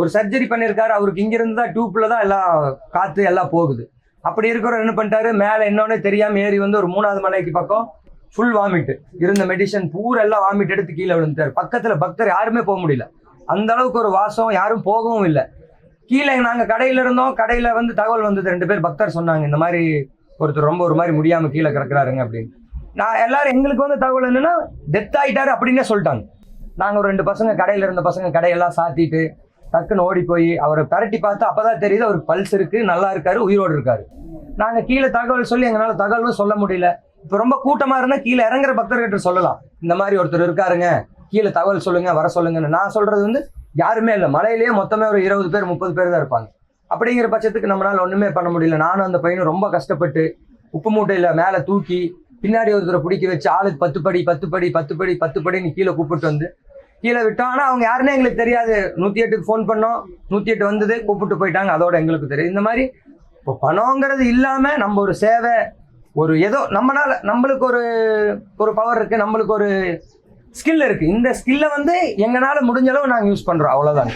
ஒரு சர்ஜரி பண்ணியிருக்காரு அவருக்கு இங்கிருந்து தான் டியூப்பில் தான் எல்லாம் காற்று எல்லாம் போகுது. அப்படி இருக்கிறவர் என்ன பண்ணிட்டாரு? மேலே என்னோடனே தெரியாமல் ஏறி வந்து ஒரு மூணாவது மலைக்கு பக்கம் ஃபுல் வாமிட் இருந்த மெடிசன் பூரா எல்லாம் வாமிட் எடுத்து கீழே விழுந்துட்டாரு. பக்கத்தில் பக்தர் யாருமே போக முடியல. அந்த அளவுக்கு ஒரு வாசம் யாரும் போகவும் இல்லை. கீழே நாங்கள் கடையில் இருந்தோம். கடையில் வந்து தகவல் வந்தது. ரெண்டு பேர் பக்தர் சொன்னாங்க இந்த மாதிரி ஒருத்தர் ரொம்ப ஒரு மாதிரி முடியாமல் கீழே கிடக்குறாருங்க அப்படின்னு. நான் எல்லாரும் எங்களுக்கு வந்து தகவல் என்னன்னா டெத் ஆகிட்டாரு அப்படின்னே சொல்லிட்டாங்க. நாங்கள் ஒரு ரெண்டு பசங்க கடையில் இருந்த பசங்க கடையெல்லாம் சாத்திட்டு டக்குன்னு ஓடி போய் அவரை பரட்டி பார்த்து அப்பதான் தெரியுது அவருக்கு பல்ஸ் இருக்கு நல்லா இருக்காரு உயிரோடு இருக்காரு. நாங்க கீழே தகவல் சொல்லி எங்களால தகவலும் சொல்ல முடியல. இப்ப ரொம்ப கூட்டமா இருந்தா கீழே இறங்குற பக்தர்கிட்ட சொல்லலாம். இந்த மாதிரி ஒருத்தர் இருக்காருங்க கீழே தகவல் சொல்லுங்க வர சொல்லுங்கன்னு. நான் சொல்றது வந்து யாருமே இல்லை. மலையிலேயே மொத்தமே ஒரு இருபது பேர் முப்பது பேர் தான் இருப்பாங்க. அப்படிங்கிற பட்சத்துக்கு நம்மளால ஒண்ணுமே பண்ண முடியல. நானும் அந்த பையனும் ரொம்ப கஷ்டப்பட்டு உப்பு மூட்டையில மேல தூக்கி பின்னாடி ஒருத்தரை பிடிக்க வச்சு ஆளுக்கு பத்து படி பத்து படி பத்து படி பத்து படின்னு கீழே கூப்பிட்டு வந்து கீழே விட்டோம். ஆனால் அவங்க யாருன்னே எங்களுக்கு தெரியாது. நூற்றி எட்டுக்கு ஃபோன் பண்ணோம். நூற்றி எட்டு வந்தது கூப்பிட்டு போயிட்டாங்க. அதோட எங்களுக்கு தெரியும். இந்த மாதிரி இப்போ பணங்கிறது இல்லாமல் நம்ம ஒரு சேவை ஒரு ஏதோ நம்மளால் நம்மளுக்கு ஒரு ஒரு பவர் இருக்குது நம்மளுக்கு ஒரு ஸ்கில் இருக்குது இந்த ஸ்கில்லை வந்து எங்களால் முடிஞ்சளவு நாங்கள் யூஸ் பண்ணுறோம் அவ்வளோதான்